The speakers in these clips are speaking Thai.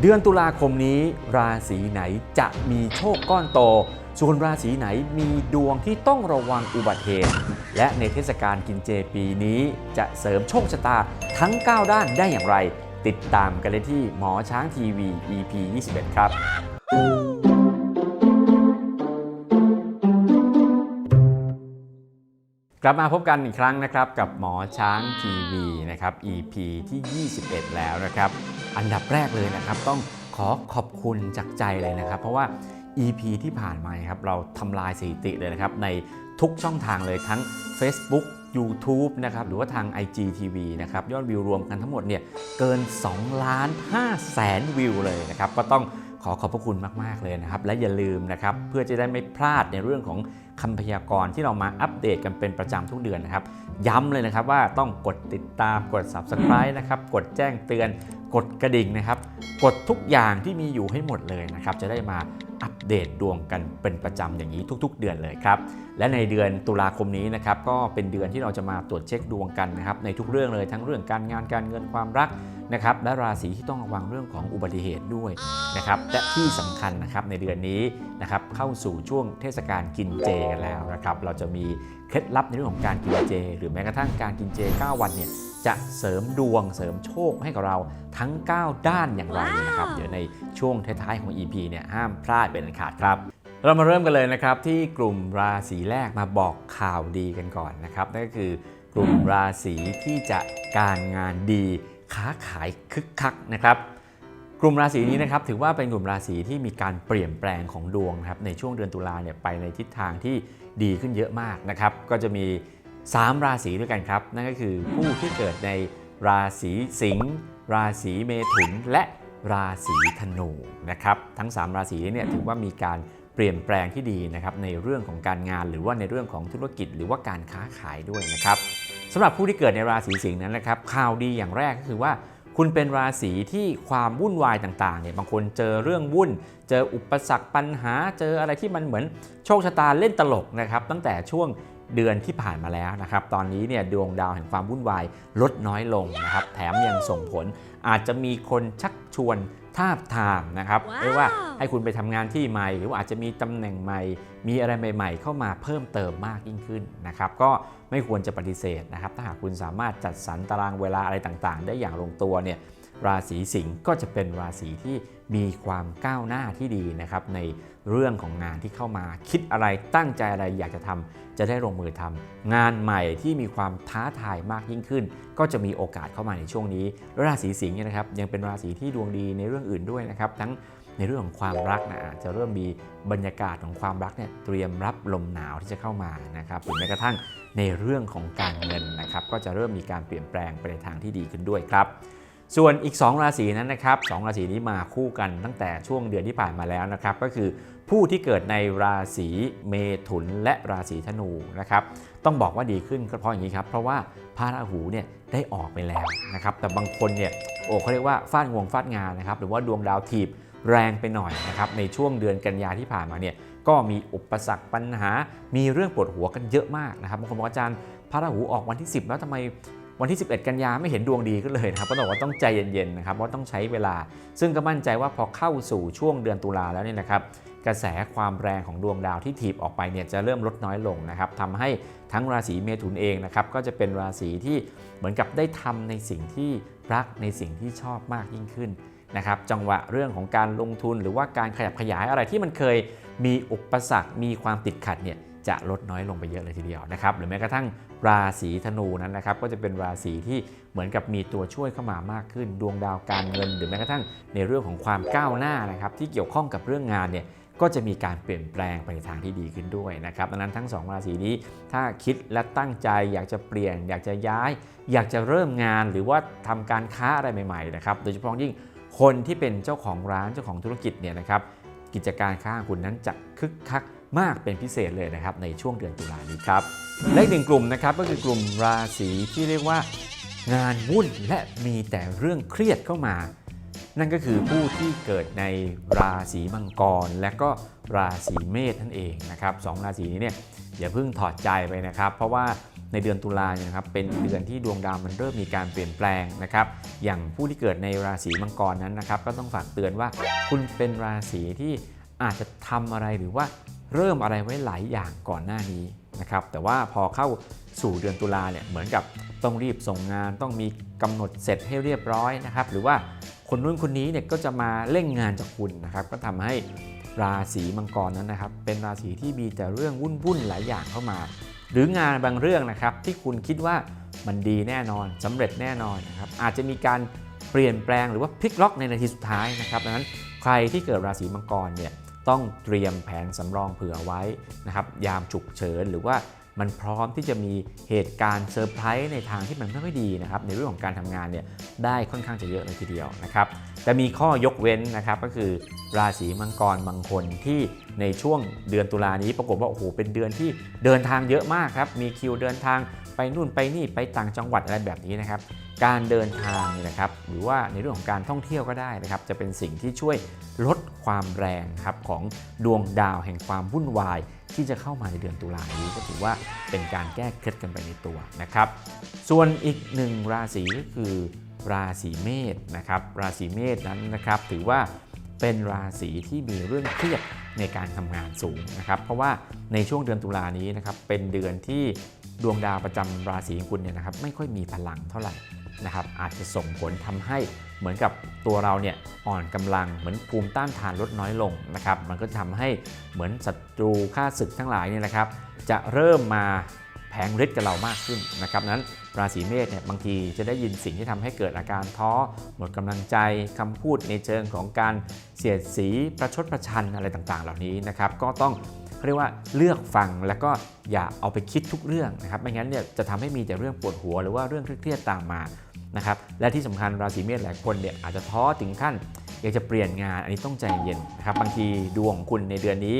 เดือนตุลาคมนี้ ราศีไหนจะมีโชคก้อนโต ส่วนราศีไหนมีดวงที่ต้องระวังอุบัติเหตุ และในเทศกาลกินเจปีนี้จะเสริมโชคชะตาทั้ง 9 ด้านได้อย่างไร ติดตามกันเลยที่หมอช้างทีวี EP 21 ครับ ลับมาพบกันอีกครั้งนะครับกับหมอช้างทีวีนะครับ EP ที่ 21 แล้วนะครับ อันดับแรกเลยนะครับ ต้องขอขอบคุณจากใจเลยนะครับ เพราะว่า EP ที่ผ่านมาครับเราทำลายสถิติเลยนะครับ ในทุกช่องทางเลยทั้ง Facebook YouTube นะครับหรือว่าทาง IGTV นะครับยอดวิวรวมกันทั้งหมดเนี่ยเกิน2ล้าน5แสนวิวเลยนะครับ ก็ต้องขอขอบพระคุณมาก ๆ เลยนะครับ และอย่าลืมนะครับ เพื่อจะได้ไม่พลาดในเรื่องของ คำพยากรณ์ที่เรามาอัปเดตกันเป็นประจำทุกเดือนนะครับ ย้ำเลยนะครับว่าต้องกดติดตามกด Subscribe นะครับ กดแจ้งเตือน กดกระดิ่งนะครับ กดทุกอย่างที่มีอยู่ให้หมดเลยนะครับ จะได้มา อัปเดตดวงกันเป็นประจำอย่างนี้ทุก ๆ เดือนเลยครับและในเดือนตุลาคมนี้นะครับก็เป็นเดือนที่เราจะมาตรวจเช็คดวงกันนะครับในทุกเรื่องเลยทั้งเรื่องการงานการเงินความรักนะครับและราศีที่ต้องระวังเรื่องของอุบัติเหตุด้วยนะครับและที่สำคัญนะครับในเดือนนี้นะครับเข้าสู่ช่วงเทศกาลกินเจกันแล้วนะครับเราจะมีเคล็ดลับในเรื่องของการกินเจ หรือแม้กระทั่งการกินเจ 9 วันเนี่ย จะเสริมดวงเสริมโชคให้กับเราทั้ง 9 ด้านอย่างไรนะครับ เดี๋ยวในช่วงท้ายๆของ EP เนี่ยห้ามพลาดเป็นอันขาดครับ เรามาเริ่มกันเลยนะครับที่กลุ่มราศีแรกมาบอกข่าวดีกันก่อนนะครับนั่นก็คือกลุ่มราศีที่จะการงานดีค้าขายคึกคักนะครับกลุ่มราศีนี้นะครับถือว่าเป็นกลุ่มราศีที่มีการเปลี่ยนแปลงของดวงนะครับในช่วงเดือนตุลาเนี่ยไปในทิศทางที่ดีขึ้นเยอะมากนะครับก็จะมี 3 ราศีด้วยกันครับ นั่นก็คือผู้ที่เกิดในราศีสิงห์ราศีเมถุนและราศีธนูนะครับทั้ง 3 ราศีนี้เนี่ยถือว่ามีการเปลี่ยนแปลงที่ดีนะครับในเรื่องของการงานหรือว่าในเรื่องของธุรกิจ หรือว่าการค้าขายด้วยนะครับสำหรับผู้ที่เกิดในราศีสิงห์นั้นนะครับข่าวดีอย่างแรกก็คือว่า คุณเป็นราศีที่ความวุ่นวายต่างๆเนี่ยบางคนเจอเรื่องวุ่น เจออุปสรรคปัญหา เจออะไรที่มันเหมือนโชคชะตาเล่นตลกนะครับตั้งแต่ช่วง เดือนที่ผ่านมาแล้วนะครับ ตอนนี้เนี่ยดวงดาวแห่งความวุ่นวายลดน้อยลงนะครับ แถมยังส่งผล อาจจะมีคนชักชวนทาบทามนะครับว้าวไม่ว่าให้คุณไปทำงานที่ใหม่ หรือว่าอาจจะมีตำแหน่งใหม่ มีอะไรใหม่ ๆ เข้ามาเพิ่มเติมมากยิ่งขึ้นนะครับ ก็ไม่ควรจะปฏิเสธนะครับ ถ้าหากคุณสามารถจัดสรรตารางเวลาอะไรต่างๆ ได้อย่างลงตัวเนี่ยราศีสิงห์ก็จะเป็นราศีที่มีความก้าวหน้าที่ดีนะครับใน เรื่องของงานที่เข้ามา คิดอะไรตั้งใจอะไรอยากจะทำจะได้ลงมือทำงานใหม่ที่มีความท้าทายมากยิ่งขึ้น ก็จะมีโอกาสเข้ามาในช่วงนี้ ราศีสิงห์เนี่ยนะครับยังเป็นราศีที่ดวงดีในเรื่องอื่นด้วยนะครับทั้งในเรื่องของความรักนะอาจจะเริ่มมีบรรยากาศของความรักเนี่ยเตรียมรับลมหนาวที่จะเข้ามานะครับหรือแม้กระทั่งในเรื่องของการเงินนะครับก็จะเริ่มมีการเปลี่ยนแปลงไปในทางที่ดีขึ้นด้วยครับส่วนอีก 2 ราศีนั้นนะครับสองราศีนี้มาคู่กันตั้งแต่ช่วงเดือนที่ผ่านมาแล้วนะครับ ก็คือ ผู้ที่เกิดในราศีเมถุนและราศีธนูนะครับต้องบอกว่าดีขึ้นก็เพราะอย่างนี้ครับเพราะว่าพระราหูเนี่ยได้ออกไปแล้วนะครับแต่บางคนเนี่ยโอ้เขาเรียกว่าฟาดงวงฟาดงานนะครับหรือว่าดวงดาวถีบแรงไปหน่อยนะครับในช่วงเดือนกันยาที่ผ่านมาเนี่ยก็มีอุปสรรคปัญหา มีเรื่องปวดหัวกันเยอะมากนะครับบางคนบอกว่าอาจารย์พระราหูออกวันที่ 10 แล้วทำไมวันที่ 11 กันยาไม่เห็นดวงดีขึ้นเลยนะครับก็ต้องบอกว่าต้องใจเย็นๆนะครับว่าต้องใช้เวลา ซึ่งก็มั่นใจว่าพอเข้าสู่ช่วงเดือนตุลาแล้วเนี่ยนะครับ กระแสความแรงของดวงดาวที่ถีบออกไปเนี่ยจะเริ่มลดน้อยลงนะครับทำให้ทั้งราศีเมถุนเองนะครับก็จะเป็นราศีที่เหมือนกับได้ทำในสิ่งที่รักในสิ่งที่ชอบมากยิ่งขึ้นนะครับจังหวะเรื่องของการลงทุนหรือว่าการขยับขยายอะไรที่มันเคยมีอุปสรรคมีความติดขัดเนี่ยจะลดน้อยลงไปเยอะเลยทีเดียวนะครับหรือแม้กระทั่งราศีธนูนั้นนะครับก็จะเป็นราศีที่เหมือนกับมีตัวช่วยเข้ามามากขึ้น ดวงดาวการเงิน หรือแม้กระทั่งในเรื่องของความก้าวหน้านะครับที่เกี่ยวข้องกับเรื่องงานเนี่ย ก็จะมีการเปลี่ยนแปลงไปในทางที่ดีขึ้นด้วยนะครับดังนั้นทั้ง 2 ราศีนี้ถ้าคิดและตั้งใจอยากจะเปลี่ยน อยากจะย้าย อยากจะเริ่มงานหรือว่าทำการค้าอะไรใหม่ๆนะครับโดยเฉพาะยิ่งคนที่เป็นเจ้าของร้านเจ้าของธุรกิจเนี่ยนะครับกิจการค้าของคุณนั้นจะคึกคักมากเป็นพิเศษเลยนะครับในช่วงเดือนตุลานี้ครับและอีกหนึ่งกลุ่มนะครับก็คือกลุ่มราศีที่เรียกว่างานวุ่นและมีแต่เรื่องเครียดเข้ามา นั่นก็คือผู้ที่เกิดในราศีมังกร และก็ราศีเมษนั่นเองนะครับสองราศีนี้เนี่ยอย่าเพิ่งถอดใจไปนะครับ เพราะว่าในเดือนตุลาเนี่ยนะครับเป็นเดือนที่ดวงดาวมันเริ่มมีการเปลี่ยนแปลงนะครับอย่างผู้ที่เกิดในราศีมังกรนั้นนะครับก็ต้องฝากเตือนว่าคุณเป็นราศีที่อาจจะทำอะไรหรือว่าเริ่มอะไรไว้หลายอย่างก่อนหน้านี้นะครับแต่ว่าพอเข้าสู่เดือนตุลาเนี่ยเหมือนกับต้องรีบส่งงานต้องมีกำหนดเสร็จให้เรียบร้อยนะครับหรือว่า คนนู้นคนนี้เนี่ยก็จะมาเร่งงานจากคุณนะครับ ก็ทำให้ราศีมังกรนั้นนะครับ เป็นราศีที่มีแต่เรื่องวุ่นๆหลายอย่างเข้ามา หรืองานบางเรื่องนะครับ ที่คุณคิดว่ามันดีแน่นอนสำเร็จแน่นอนนะครับ อาจจะมีการเปลี่ยนแปลงหรือว่าพลิกล็อกในนาทีสุดท้ายนะครับดังนั้นใครที่เกิดราศีมังกรเนี่ยต้องเตรียมแผนสำรองเผื่อไว้นะครับ ยามฉุกเฉินหรือว่า มันพร้อมที่จะมีเหตุการณ์เซอร์ไพรส์ในทางที่มันไม่ค่อยดีนะครับในเรื่องของการทำงานเนี่ยได้ค่อนข้างจะเยอะเลยทีเดียวนะครับแต่มีข้อยกเว้นนะครับก็คือราศีมังกรบางคนที่ในช่วงเดือนตุลานี้ปรากฏว่าโอ้โหเป็นเดือนที่เดินทางเยอะมากครับมีคิวเดินทางไปนู่นไปนี่ไปต่างจังหวัดอะไรแบบนี้นะครับการเดินทางนะครับหรือว่าในเรื่องของการท่องเที่ยวก็ได้นะครับจะเป็นสิ่งที่ช่วยลดความแรงครับของดวงดาวแห่งความวุ่นวายที่จะเข้ามาในเดือนตุลานี้ก็ถือว่า เป็นการแก้เคล็ดกันไปในตัวนะครับ ส่วนอีกหนึ่งราศีก็คือราศีเมษนะครับ ราศีเมษนั้นนะครับ ถือว่าเป็นราศีที่มีเรื่องเครียดในการทำงานสูงนะครับ เพราะว่าในช่วงเดือนตุลานี้นะครับเป็นเดือนที่ดวงดาวประจำราศีของคุณเนี่ยนะครับไม่ค่อยมีพลังเท่าไหร่ นะครับอาจจะส่งผลทำให้เหมือนกับตัวเราเนี่ยอ่อนกำลังเหมือนภูมิต้านทานลดน้อยลงนะครับมันก็จะทำให้เหมือนศัตรูข้าศึกทั้งหลายเนี่ยนะครับจะเริ่มมาแผงฤทธิ์กับเรามากขึ้นนะครับนั้นราศีเมษเนี่ยบางทีจะได้ยินสิ่งที่ทำให้เกิดอาการท้อ หมดกำลังใจคำพูดในเชิงของการเสียดสีประชดประชันอะไรต่างๆ เหล่านี้นะครับก็ต้องเรียกว่าเลือกฟังแล้วก็อย่าเอาไปคิดทุกเรื่องนะครับไม่งั้นเนี่ยจะทำให้มีแต่เรื่องปวดหัวหรือว่าเรื่องเครียดตามมา นะครับและที่สำคัญราศีเมษหลายคนเนี่ยอาจจะท้อถึงขั้นอยากจะเปลี่ยนงานอันนี้ต้องใจเย็นนะครับบางทีดวงของคุณในเดือนนี้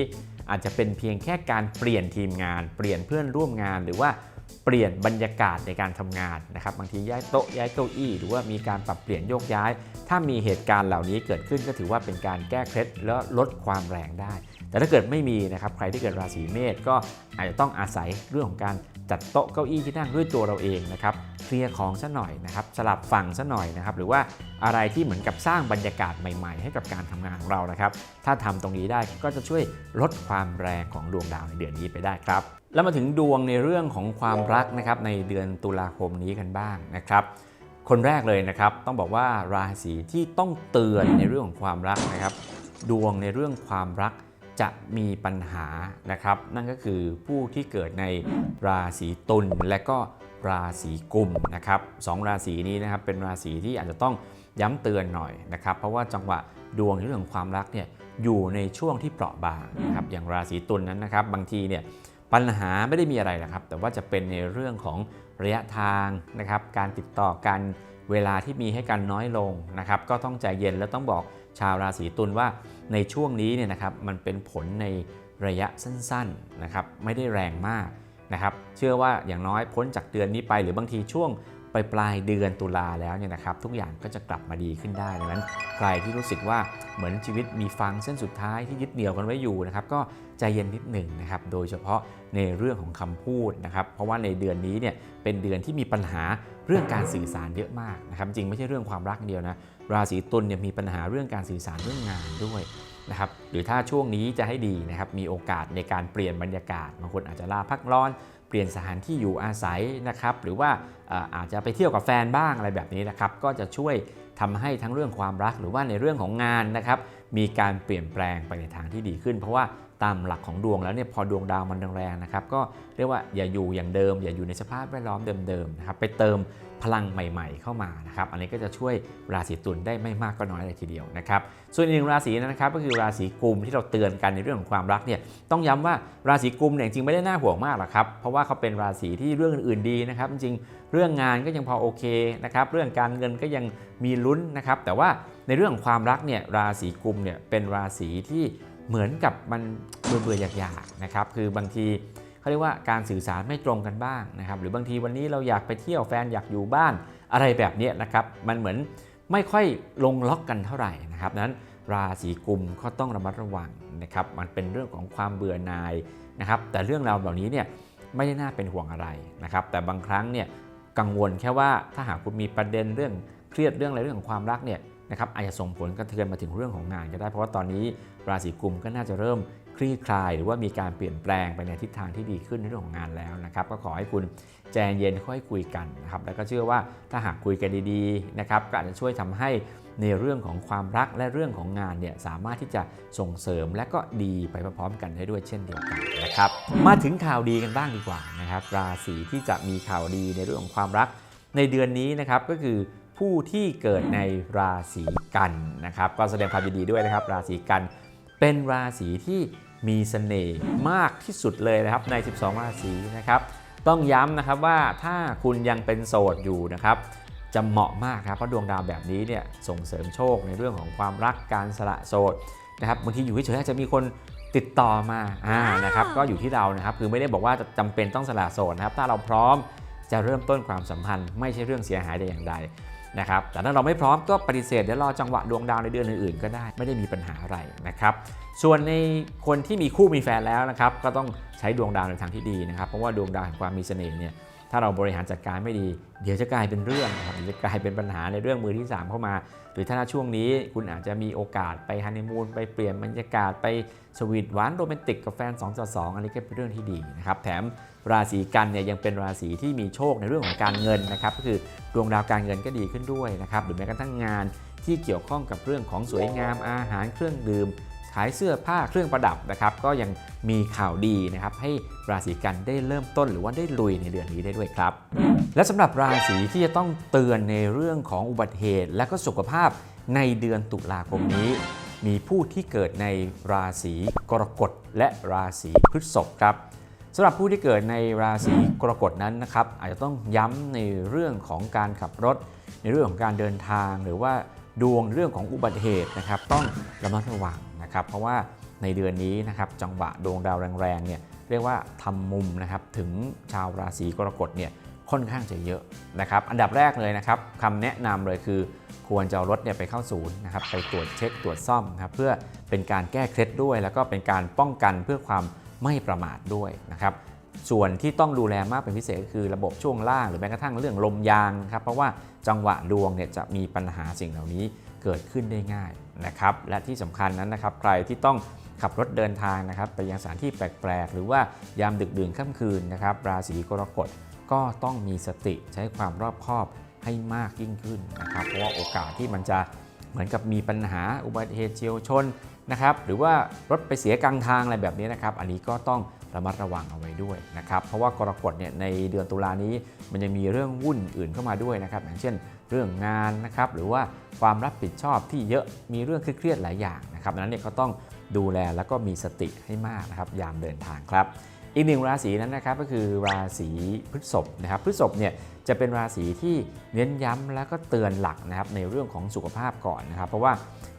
อาจจะเป็นเพียงแค่การเปลี่ยนทีมงาน เปลี่ยนเพื่อนร่วมงานหรือว่าเปลี่ยนบรรยากาศในการทำงานนะครับบางทีย้ายโต๊ะย้ายเก้าอี้ หรือว่ามีการปรับเปลี่ยนโยกย้าย ถ้ามีเหตุการณ์เหล่านี้เกิดขึ้นก็ถือว่าเป็นการแก้เคล็ดแล้วลดความแรงได้ แต่ถ้าเกิดไม่มีนะครับใครที่เกิดราศีเมษก็อาจจะต้องอาศัยเรื่องของการ จัดโต๊ะเก้าอี้ที่นั่งด้วยตัวเราเองนะครับเคลียร์ของซะหน่อยนะครับสลับฝั่งซะหน่อยนะครับหรือว่าอะไรที่เหมือนกับสร้างบรรยากาศใหม่ ๆ ให้กับการทำงานของเรานะครับ ถ้าทำตรงนี้ได้ก็จะช่วยลดความแรงของดวงดาวในเดือนนี้ไปได้ครับ แล้วมาถึงดวงในเรื่องของความรักนะครับในเดือนตุลาคมนี้กันบ้างนะครับคนแรกเลยนะครับต้องบอกว่าราศีที่ต้องเตือนในเรื่องของความรักนะครับ ดวงในเรื่องความรัก จะมีปัญหานะครับ นั่นก็คือผู้ที่เกิดในราศีตุลและก็ราศีกุมนะครับสองราศีนี้นะครับเป็นราศีที่อาจจะต้องย้ำเตือนหน่อยนะครับ เพราะว่าจังหวะดวงในเรื่องของความรักเนี่ยอยู่ในช่วงที่เปราะบางนะครับอย่างราศีตุลนั้นนะครับ บางทีเนี่ยปัญหาไม่ได้มีอะไรนะครับ แต่ว่าจะเป็นในเรื่องของระยะทางนะครับ การติดต่อกันเวลาที่มีให้กันน้อยลงนะครับ ก็ต้องใจเย็นและต้องบอก ชาวราศีตุลว่าในช่วงนี้เนี่ยนะครับมันเป็นผลในระยะสั้นๆนะครับไม่ได้แรงมากนะครับเชื่อว่าอย่างน้อยพ้นจากเดือนนี้ไปหรือบางทีช่วง ไปปลายเดือนตุลาแล้วเนี่ยนะครับทุกอย่างก็จะกลับมาดีขึ้นได้ดังนั้นใครที่รู้สึกว่าเหมือนชีวิตมีฟังเส้นสุดท้ายที่ยึดเหนี่ยวกันไว้อยู่นะครับก็ใจเย็นนิดหนึ่งนะครับโดยเฉพาะในเรื่องของคำพูดนะครับเพราะว่าในเดือนนี้เนี่ยเป็นเดือนที่มีปัญหาเรื่องการสื่อสารเยอะมากนะครับจริงไม่ใช่เรื่องความรักเดียวนะราศีตุลเนี่ยมีปัญหาเรื่องการสื่อสารเรื่องงานด้วยนะครับหรือถ้าช่วงนี้จะให้ดีนะครับมีโอกาสในการเปลี่ยนบรรยากาศบางคนอาจจะลาพักร้อน เปลี่ยนสถานที่อยู่อาศัยนะครับ หรือว่าอาอาจจะไปเที่ยวกับแฟนบ้างอะไรแบบนี้นะครับ ก็จะช่วยทำให้ทั้งเรื่องความรักหรือว่าในเรื่องของงานนะครับ มีการเปลี่ยนแปลงไปในทางที่ดีขึ้น เพราะว่า ตามหลักของดวงแล้วเนี่ยพอดวงดาวมันแรงๆนะครับก็เรียกว่าอย่าอยู่อย่างเดิม อย่าอยู่ในสภาพแวดล้อมเดิมๆนะครับไปเติมพลังใหม่ๆเข้ามานะครับอันนี้ก็จะช่วยราศีตุลได้ไม่มากก็น้อยเลยทีเดียวนะครับส่วนอีกหนึ่งราศีนะครับก็คือราศีกุมที่เราเตือนกันในเรื่องของความรักเนี่ยต้องย้ำว่าราศีกุมเนี่ยจริงๆไม่ได้น่าห่วงมากหรอกครับเพราะว่าเขาเป็นราศีที่เรื่องอื่นๆดีนะครับจริงเรื่องงานก็ยังพอโอเคนะครับเรื่องการเงินก็ยังมีลุ้นนะครับแต่ว่าในเรื่องของความรักเนี่ยราศีกุมเนี่ยเป็นราศีที่ เหมือนกับมันเบื่อเบื่อๆอยากๆนะครับคือบางทีเขาเรียกว่าการสื่อสารไม่ตรงกันบ้างนะครับหรือบางทีวันนี้เราอยากไปเที่ยวแฟนอยากอยู่บ้านอะไรแบบนี้นะครับมันเหมือนไม่ค่อยลงล็อกกันเท่าไหร่นะครับนั้นราศีกุมก็ต้องระมัดระวังนะครับมันเป็นเรื่องของความเบื่อหน่ายนะครับแต่เรื่องราวเหล่านี้เนี่ยไม่ได้น่าเป็นห่วงอะไรนะครับแต่บางครั้งเนี่ยกังวลแค่ว่าถ้าหากคุณมีประเด็นเรื่องเครียดเรื่องอะไรเรื่องของความรักเนี่ย นะครับอาจจะส่งผลกระเทือนมาถึงเรื่องของงานก็ได้ เพราะว่าตอนนี้ราศีกุมก็น่าจะเริ่มคลี่คลาย หรือว่ามีการเปลี่ยนแปลงไปในทิศทางที่ดีขึ้นในเรื่องของงานแล้วนะครับก็ขอให้คุณใจเย็นค่อยคุยกันนะครับแล้วก็เชื่อว่าถ้าหากคุยกันดีๆนะครับก็อาจจะช่วยทำให้ในเรื่องของความรักและเรื่องของงานเนี่ยสามารถที่จะส่งเสริมและก็ดีไปพร้อมๆกันได้ด้วยเช่นเดียวกันนะครับมาถึงข่าวดีกันบ้างดีกว่านะครับราศีที่จะมีข่าวดีในเรื่องของความรักในเดือนนี้นะครับก็คือ ผู้ที่เกิดในราศีกันนะครับ ก็แสดงความยินดีด้วยนะครับ ราศีกันเป็นราศีที่มีเสน่ห์มากที่สุดเลยนะครับใน 12 ราศีนะครับ ต้องย้ำนะครับว่าถ้าคุณยังเป็นโสดอยู่นะครับจะเหมาะมากครับเพราะดวงดาวแบบนี้เนี่ยส่งเสริมโชคในเรื่องของความรักการสละโสดนะครับบางทีอยู่เฉยๆอาจจะมีคนติดต่อมาอ่านะครับก็อยู่ที่เรานะครับคือไม่ได้บอกว่าจะจำเป็นต้องสละโสดนะครับถ้าเราพร้อมจะเริ่มต้นความสัมพันธ์ ไม่ใช่เรื่องเสียหายแต่อย่างใด นะครับแต่ถ้าเราไม่พร้อมก็ปฏิเสธเดี๋ยวรอจังหวะดวงดาวในเดือนอื่นๆ ก็ได้ไม่ได้มีปัญหาอะไรนะครับส่วนในคนที่มีคู่มีแฟนแล้วนะครับก็ต้องใช้ดวงดาวในทางที่ดีนะครับเพราะว่าดวงดาวแห่งความมีเสน่ห์เนี่ยถ้าเราบริหารจัดการไม่ดี เดี๋ยวจะกลายเป็นเรื่องนะครับเดี๋ยวจะกลายเป็นปัญหาในเรื่องมือที่ 3 เข้ามา หรือถ้าช่วงนี้คุณอาจจะมีโอกาสไปฮันนีมูนไปเปลี่ยนบรรยากาศไปสวีทหวานโรแมนติกกับแฟน2ต่อ2อันนี้ก็เป็นเรื่องที่ดีนะครับแถม ราศีกันเนี่ยยังเป็นราศีที่มีโชคในเรื่องของการเงินนะครับก็คือดวงดาวการเงินก็ดีขึ้นด้วยนะครับหรือแม้กระทั่งงานที่เกี่ยวข้องกับเรื่องของสวยงามอาหารเครื่องดื่มขายเสื้อผ้าเครื่องประดับนะครับก็ยังมีข่าวดีนะครับให้ราศีกันได้เริ่มต้นหรือว่าได้ลุยในเดือนนี้ได้ด้วยครับ และสำหรับราศีที่จะต้องเตือนในเรื่องของอุบัติเหตุ และก็สุขภาพในเดือนตุลาคมนี้ มีผู้ที่เกิดในราศีกรกฎและราศีพฤษภครับ สำหรับผู้ที่เกิดในราศีกรกฎนั้นนะครับอาจจะต้องย้ำในเรื่องของการขับรถ ในเรื่องของการเดินทาง หรือว่าดวงเรื่องของอุบัติเหตุนะครับต้องระมัดระวังนะครับ เพราะว่าในเดือนนี้นะครับจังหวะดวงดาวแรงๆเนี่ยเรียกว่าทำมุมนะครับถึงชาวราศีกรกฎเนี่ยค่อนข้างจะเยอะนะครับ อันดับแรกเลยนะครับคำแนะนำเลยคือควรจะเอารถเนี่ยไปเข้าศูนย์นะครับไปตรวจเช็คตรวจซ่อมนะครับเพื่อเป็นการแก้เคล็ดด้วย แล้วก็เป็นการป้องกันเพื่อความ ไม่ประมาทด้วยนะครับส่วนที่ต้องดูแลมากเป็นพิเศษก็คือระบบช่วงล่างหรือแม้กระทั่งเรื่องลมยางครับเพราะว่าจังหวะดวงเนี่ยจะมีปัญหาสิ่งเหล่านี้เกิดขึ้นได้ง่ายนะครับและที่สำคัญนั้นนะครับใครที่ต้องขับรถเดินทางนะครับไปยังสถานที่แปลกๆ หรือว่ายามดึกดื่นค่ำคืนนะครับราศีกรกฎก็ต้องมีสติใช้ความรอบคอบให้มากยิ่งขึ้นนะครับเพราะว่าโอกาสที่มันจะเหมือนกับมีปัญหาอุบัติเหตุเฉียวชน นะครับหรือว่ารถไปเสียกลางทางอะไรแบบนี้นะครับ อันนี้ก็ต้องระมัดระวังเอาไว้ด้วยนะครับ เพราะว่ากรกฎเนี่ยในเดือนตุลานี้มันจะมีเรื่องวุ่นอื่นเข้ามาด้วยนะครับ อย่างเช่น เรื่องงานนะครับหรือว่าความรับผิดชอบที่เยอะมีเรื่องเครียดหลายอย่างนะครับดังนั้นเนี่ยก็ต้องดูแลแล้วก็มีสติให้มากนะครับยามเดินทางครับ อีกหนึ่งราศีนั้นนะครับก็คือราศีพฤษภนะครับพฤษภเนี่ย จะเป็นราศีที่เน้นย้ำแล้วก็เตือนหลักนะครับในเรื่องของสุขภาพก่อนนะครับ เพราะว่า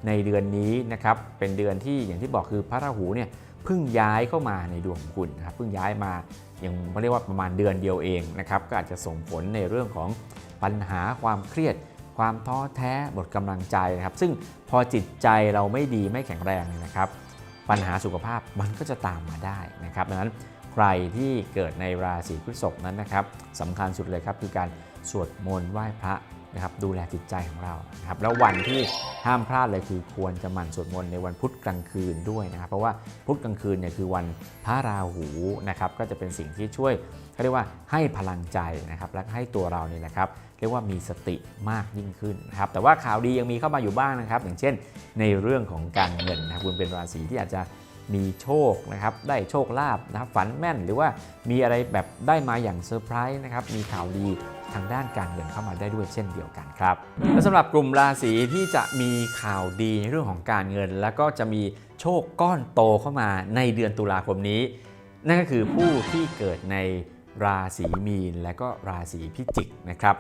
ในเดือนนี้นะครับเป็นเดือนที่อย่างที่บอกคือพระราหูเนี่ยเพิ่งย้ายเข้ามาในดวงของคุณนะครับเพิ่งย้ายมาอยังเรียกว่าประมาณเดือนเดียวเองนะครับก็อาจจะส่งผลในเรื่องของปัญหาความเครียด ความท้อแท้หมดกำลังใจนะครับ ซึ่งพอจิตใจเราไม่ดีไม่แข็งแรงนะครับ ปัญหาสุขภาพมันก็จะตามมาได้นะครับดังนั้น ใครที่เกิดในราศีพฤษภนั้นนะครับสำคัญสุดเลยครับคือการสวดมนต์ไหว้พระนะครับดูแลจิตใจของเรานะครับแล้ววันที่ห้ามพลาดเลยคือควรจะหมั่นสวดมนต์ในวันพุธกลางคืนด้วยนะครับเพราะว่าพุธกลางคืนเนี่ยคือวันพระราหูนะครับก็จะเป็นสิ่งที่ช่วยเขาเรียกว่าให้พลังใจนะครับและให้ตัวเราเนี่ยนะครับเรียกว่ามีสติมากยิ่งขึ้นนะครับแต่ว่าข่าวดียังมีเข้ามาอยู่บ้างนะครับ อย่างเช่น ในเรื่องของการเงินนะคคุณเป็นราศีที่อาจจะ มีโชคนะครับ ได้โชคลาภนะครับ ฝันแม่นหรือว่ามีอะไรแบบได้มาอย่างเซอร์ไพรส์นะครับ มีข่าวดีทางด้านการเงินเข้ามาได้ด้วยเช่นเดียวกันครับ และสำหรับกลุ่มราศีที่จะมีข่าวดีในเรื่องของการเงิน แล้วก็จะมีโชคก้อนโตเข้ามาในเดือนตุลาคมนี้ นั่นก็คือผู้ที่เกิดในราศีมีนและก็ราศีพิจิกนะครับ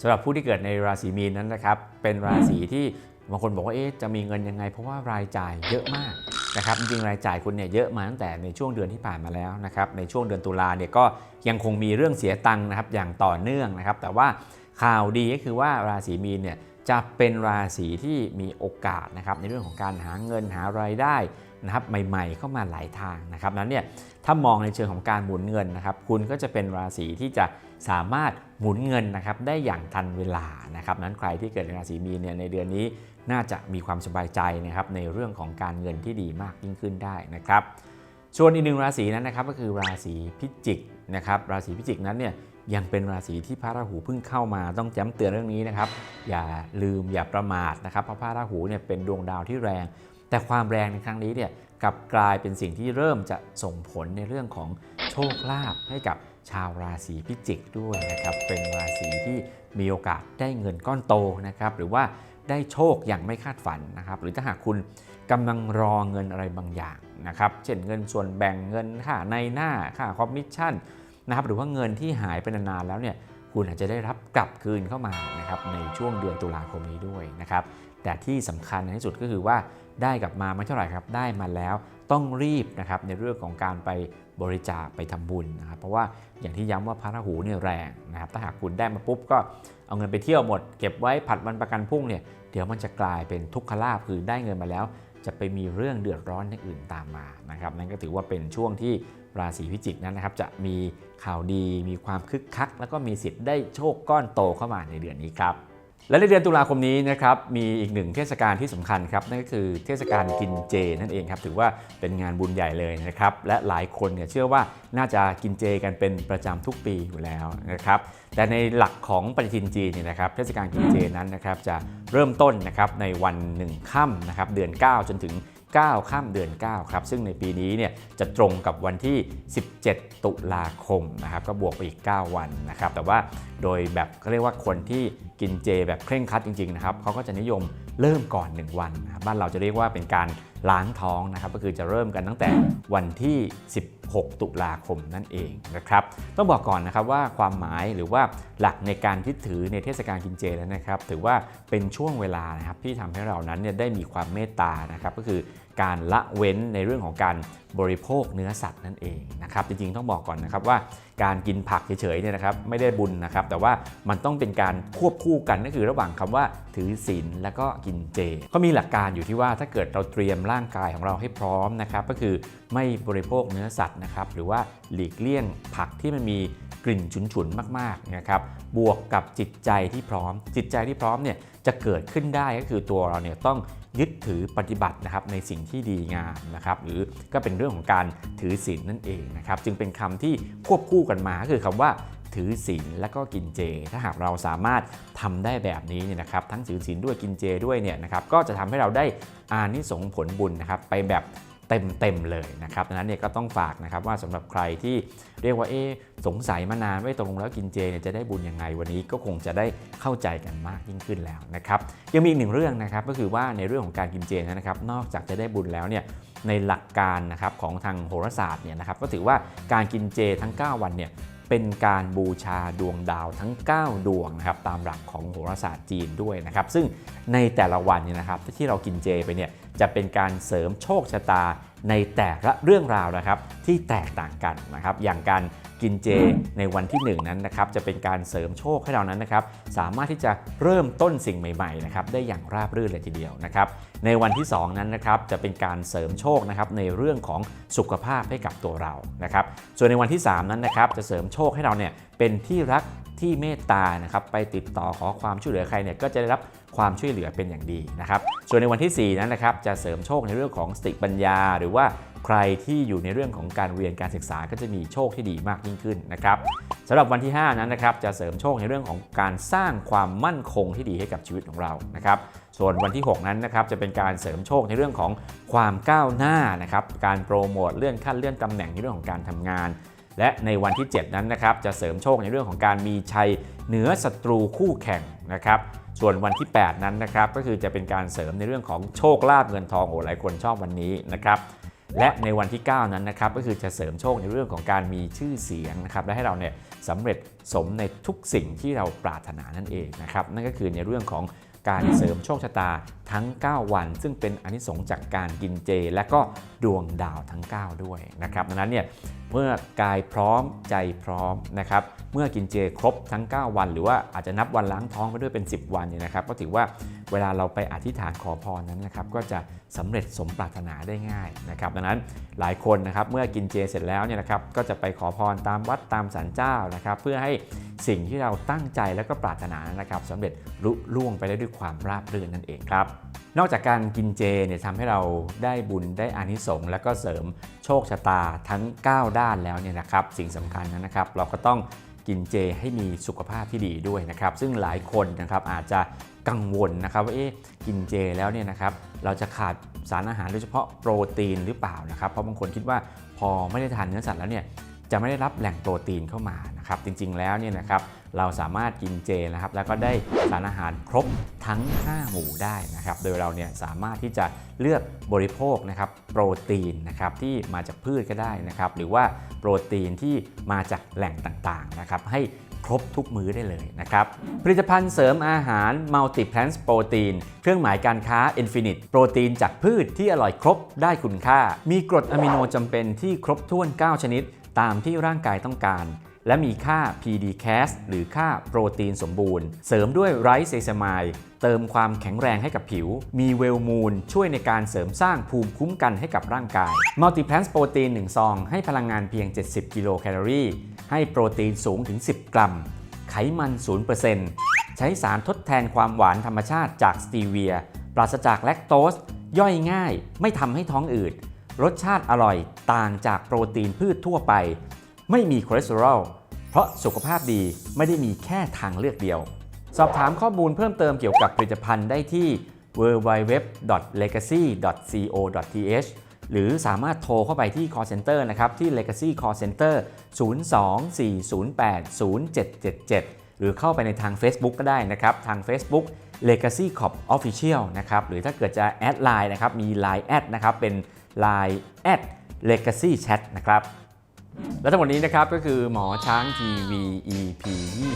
สำหรับผู้ที่เกิดในราศีมีนนั้นนะครับ เป็นราศีที่บางคนบอกว่าเอ๊ะจะมีเงินยังไง เพราะว่ารายจ่ายเยอะมาก นะครับจริงรายจ่ายคุณเนี่ยเยอะมาตั้งแต่ในช่วงเดือนที่ผ่านมาแล้วนะครับในช่วงเดือนตุลาเนี่ยก็ยังคงมีเรื่องเสียตังค์นะครับอย่างต่อเนื่องนะครับ แต่ว่าข่าวดีก็คือว่าราศีมีนเนี่ยจะเป็นราศีที่มีโอกาสนะครับในเรื่องของการหาเงินหารายได้นะครับใหม่ๆเข้ามาหลายทางนะครับนั้นเนี่ยถ้ามองในเชิงของการหมุนเงินนะครับ คุณก็จะเป็นราศีที่จะสามารถหมุนเงินนะครับได้อย่างทันเวลานะครับนั้นใครที่เกิดในราศีมีนเนี่ยในเดือนนี้ น่าจะมีความสบายใจนะครับในเรื่องของการเงินที่ดีมากยิ่งขึ้นได้นะครับส่วนอีกหนึ่งราศีนั้นนะครับก็คือราศีพิจิกนะครับราศีพิจิกนั้นเนี่ยยังเป็นราศีที่พระราหูเพิ่งเข้ามาต้องย้ำเตือนเรื่องนี้นะครับ อย่าลืมอย่าประมาทนะครับเพราะพระราหูเนี่ยเป็นดวงดาวที่แรง แต่ความแรงในครั้งนี้เนี่ยกลับกลายเป็นสิ่งที่เริ่มจะส่งผลในเรื่องของโชคลาภให้กับชาวราศีพิจิกด้วยนะครับเป็นราศีที่มีโอกาสได้เงินก้อนโตนะครับหรือว่า ได้โชคอย่างไม่คาดฝันนะครับ หรือถ้าหากคุณกำลังรอเงินอะไรบางอย่างนะครับ เช่นเงินส่วนแบ่งเงินค่าในหน้าค่าคอมมิชชั่นนะครับ หรือว่าเงินที่หายไปนานๆแล้วเนี่ย คุณอาจจะได้รับกลับคืนเข้ามานะครับในช่วงเดือนตุลาคมนี้ด้วยนะครับแต่ที่สำคัญที่สุดก็คือว่าได้กลับมาไม่เท่าไหร่ครับได้มาแล้วต้องรีบนะครับในเรื่องของการไปบริจาคไปทำบุญนะครับเพราะว่าอย่างที่ย้ำว่าพระราหูเนี่ยแรงนะครับถ้าหากคุณได้มาปุ๊บก็เอาเงินไปเที่ยวหมด เก็บไว้ผัดวันประกันพรุ่งเนี่ยเดี๋ยวมันจะกลายเป็นทุกขลาภคือได้เงินมาแล้ว จะไปมีเรื่องเดือดร้อนอย่างอื่นตามมานะครับนั่นก็ถือว่าเป็นช่วงที่ราศีพิจิกนั้นนะครับจะมี ข่าวดีมีความคึกคัก แล้วก็มีสิทธิ์ได้โชคก้อนโตเข้ามาในเดือนนี้ครับ และในเดือนตุลาคมนี้นะครับมีอีกหนึ่งเทศกาลที่สำคัญครับนั่นก็คือเทศกาลกินเจนั่นเองครับถือว่าเป็นงานบุญใหญ่เลยนะครับและหลายคนเนี่ยเชื่อว่าน่าจะกินเจกันเป็นประจำทุกปีอยู่แล้วนะครับแต่ในหลักของปฏิทินจีนเนี่ยนะครับเทศกาลกินเจนั้นนะครับจะเริ่มต้นนะครับในวันหนึ่งค่ำนะครับเดือน 9 จนถึง 9 ข้ามเดือน 9 ครับ ซึ่งในปีนี้เนี่ยจะตรงกับวันที่ 17 ตุลาคมนะครับก็บวกไปอีก 9 วันนะครับแต่ว่าโดยแบบเขาเรียกว่าคนที่กินเจแบบเคร่งครัดจริงๆนะครับเขาก็จะนิยมเริ่มก่อน 1 วันนะบ้านเราจะเรียกว่าเป็นการล้างท้องนะครับก็คือจะเริ่มกันตั้งแต่วันที่ 16 ตุลาคมนั่นเองนะครับต้องบอกก่อนนะครับว่าความหมายหรือว่าหลักในการที่ถือในเทศกาลกินเจแล้วนะครับ ถือว่าเป็นช่วงเวลานะครับที่ทำให้เรานั้นเนี่ยได้มีความเมตตานะครับก็คือ การละเว้นในเรื่องของการบริโภคเนื้อสัตว์นั่นเองนะครับจริงๆต้องบอกก่อนนะครับว่าการกินผักเฉยๆเนี่ยนะครับไม่ได้บุญนะครับ แต่ว่ามันต้องเป็นการควบคู่กันก็คือระหว่างคำว่าถือศีลแล้วก็กินเจก็มีหลักการอยู่ที่ว่าถ้าเกิดเราเตรียมร่างกายของเราให้พร้อมนะครับก็คือไม่บริโภคเนื้อสัตว์นะครับหรือว่าหลีกเลี่ยงผักที่มันมีกลิ่นฉุนๆมากๆนะครับบวกกับจิตใจที่พร้อม จิตใจที่พร้อมเนี่ยจะเกิดขึ้นได้ก็คือตัวเราเนี่ยต้อง ยึดถือปฏิบัตินะครับในสิ่งที่ดีงามนะครับหรือก็เป็นเรื่องของการถือศีลนั่นเองนะครับจึงเป็นคำที่ควบคู่กันมาก็คือคำว่าถือศีลและก็กินเจ ถ้าหากเราสามารถทำได้แบบนี้เนี่ยนะครับทั้งถือศีลด้วยกินเจด้วยเนี่ยนะครับก็จะทำให้เราได้อานิสงส์ผลบุญนะครับไปแบบ เต็มๆเลยนะครับดังนั้นเนี่ยก็ต้องฝากนะครับว่าสำหรับใครที่เรียกว่าเอ๊สงสัยมานานว่าตกลงแล้วกินเจเนี่ยจะได้บุญยังไงวันนี้ก็คงจะได้เข้าใจกันมากยิ่งขึ้นแล้วนะครับยังมีอีกหนึ่งเรื่องนะครับก็คือว่าในเรื่องของการกินเจนะครับ นอกจากจะได้บุญแล้วเนี่ยในหลักการนะครับของทางโหราศาสตร์เนี่ยนะครับก็ถือว่าการกินเจทั้ง 9 วันเนี่ยเป็นการบูชาดวงดาวทั้ง 9 ดวงนะครับตามหลักของโหราศาสตร์จีนด้วยนะครับซึ่งในแต่ละวันเนี่ยนะครับที่เรากินเจไปเนี่ย จะเป็นการเสริมโชคชะตาในแต่ละเรื่องราวนะครับที่แตกต่างกันนะครับ อย่างการกินเจในวันที่ 1 นั้นนะครับจะเป็นการเสริมโชคให้เรานั้นนะครับ สามารถที่จะเริ่มต้นสิ่งใหม่ๆนะครับได้อย่างราบรื่นเลยทีเดียวนะครับ ในวันที่ 2 นั้นนะครับจะเป็นการเสริมโชคนะครับในเรื่องของสุขภาพให้กับตัวเรานะครับ ส่วนในวันที่ 3 นั้นนะครับจะเสริมโชคให้เราเนี่ยเป็นที่รักที่เมตตานะครับไปติดต่อขอความช่วยเหลือใครเนี่ยก็จะได้รับ ความช่วยเหลือเป็นอย่างดีนะครับ ส่วนในวันที่ 4 นั้นนะครับจะเสริมโชคในเรื่องของสติปัญญา หรือว่าใครที่อยู่ในเรื่องของการเรียนการศึกษาก็จะมีโชคที่ดีมากยิ่งขึ้นนะครับสำหรับวันที่ 5 นั้นนะครับจะเสริมโชคในเรื่องของการสร้างความมั่นคงที่ดีให้กับชีวิตของเรานะครับส่วนวันที่ 6 นั้นนะครับจะเป็นการเสริมโชคในเรื่องของความก้าวหน้านะครับการโปรโมทเลื่อนขั้นเลื่อนตำแหน่งในเรื่องของการทำงานและในวันที่ 7 นั้นนะครับจะเสริมโชคในเรื่องของการมีชัยเหนือศัตรูคู่แข่งนะครับ ส่วนวันที่ 8 นั้นนะครับก็คือจะเป็นการเสริมในเรื่องของโชคลาภเงินทองโอ้หลายคนชอบวันนี้นะครับและในวันที่ 9 นั้นนะครับก็คือจะเสริมโชคในเรื่องของการมีชื่อเสียงนะครับและให้เราเนี่ยสำเร็จสมในทุกสิ่งที่เราปรารถนานั่นเองนะครับนั่นก็คือในเรื่องของการเสริมโชคชะตาทั้ง 9 วัน ซึ่งเป็นอนิสงส์จากการกินเจ และก็ดวงดาวทั้ง 9 ด้วยนะครับดังนั้นเนี่ย เมื่อกายพร้อมใจพร้อมนะครับเมื่อกินเจครบทั้ง 9 วัน หรือว่าอาจจะนับวันล้างท้องไปด้วยเป็น 10 วันเนี่ยนะครับก็ถือว่าเวลาเราไปอธิษฐานขอพรนั้นนะครับก็จะสำเร็จสมปรารถนาได้ง่ายนะครับดังนั้นหลายคนนะครับเมื่อกินเจเสร็จแล้วเนี่ยนะครับก็จะไปขอพรตามวัดตามศาลเจ้านะครับเพื่อให้สิ่งที่เราตั้งใจแล้วก็ปรารถนานะครับสำเร็จลุล่วงไปได้ด้วยความราบรื่นนั่นเองครับ นอกจากการกินเจเนี่ยทำให้เราได้บุญได้อานิสงส์แล้วก็เสริมโชคชะตาทั้ง 9 ด้านแล้วเนี่ยนะครับสิ่งสำคัญนะครับ เราก็ต้องกินเจให้มีสุขภาพที่ดีด้วยนะครับ ซึ่งหลายคนนะครับอาจจะกังวลนะครับว่าเอ๊ะกินเจแล้วเนี่ยนะครับเราจะขาดสารอาหารโดยเฉพาะโปรตีนหรือเปล่านะครับ เพราะบางคนคิดว่าพอไม่ได้ทานเนื้อสัตว์แล้วเนี่ย จะไม่ได้รับแหล่งโปรตีนเข้ามานะครับจริงๆแล้วเนี่ยนะครับเราสามารถกินเจนะครับแล้วก็ได้สารอาหารครบทั้ง 5 หมู่ได้นะครับโดยเราเนี่ยสามารถที่จะเลือกบริโภคนะครับโปรตีนนะครับที่มาจากพืชก็ได้นะครับหรือว่าโปรตีนที่มาจากแหล่งต่างๆนะครับให้ครบทุกมื้อได้เลยนะครับ ผลิตภัณฑ์เสริมอาหาร Multi Plant Protein เครื่องหมายการค้า Infinite โปรตีนจากพืชที่อร่อยครบได้คุณค่า มีกรดอะมิโนจำเป็นที่ครบถ้วน 9 ชนิด ตามที่ร่างกายต้องการ และมีค่า PDCAS หรือค่าโปรตีนสมบูรณ์ เสริมด้วยไรซ์เซซามายเติมความแข็งแรงให้กับผิว มีเวลมูลช่วยในการเสริมสร้างภูมิคุ้มกันให้กับร่างกาย Multiplant Protein 1ซอง ให้พลังงานเพียง 70 กิโลแคลอรี่ ให้โปรตีนสูงถึง 10 กรัม ไขมัน 0%ใช้สารทดแทนความหวานธรรมชาติจากสตีเวีย ปราศจากแลคโตส ย่อยง่าย ไม่ทำให้ท้องอืด รสชาติอร่อยต่างจากโปรตีนพืชทั่วไป ไม่มีคอเลสเตอรอลเพราะสุขภาพดีไม่ได้มีแค่ทางเลือกเดียว สอบถามข้อมูลเพิ่มเติมเกี่ยวกับผลิตภัณฑ์ได้ที่ www.legacy.co.th หรือสามารถโทรเข้าไปที่ call center นะครับ ที่ Legacy Call Center 024080777 หรือเข้าไปในทาง Facebook ก็ได้นะครับ ทาง Facebook Legacy Corp Official นะครับ หรือถ้าเกิดจะแอดไลน์นะครับ มี Line แอดนะครับ เป็น Line แอด Legacy Chat นะครับและทั้งหมดนี้นะครับก็คือหมอช้างทีวี EP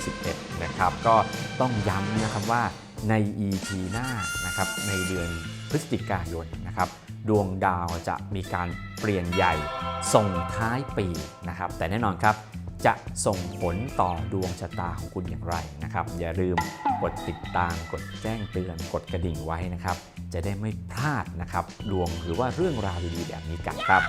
21 นะครับ ก็ต้องย้ำนะครับว่าใน EP หน้านะครับในเดือนพฤศจิกายนนะครับดวงดาวจะมีการเปลี่ยนใหญ่ส่งท้ายปีนะครับ แต่แน่นอนครับจะส่งผลต่อดวงชะตาของคุณอย่างไรนะครับ อย่าลืมกดติดตามกดแจ้งเตือนกดกระดิ่งไว้นะครับ จะได้ไม่พลาดนะครับดวงหรือว่าเรื่องราวดีๆแบบนี้กันครับ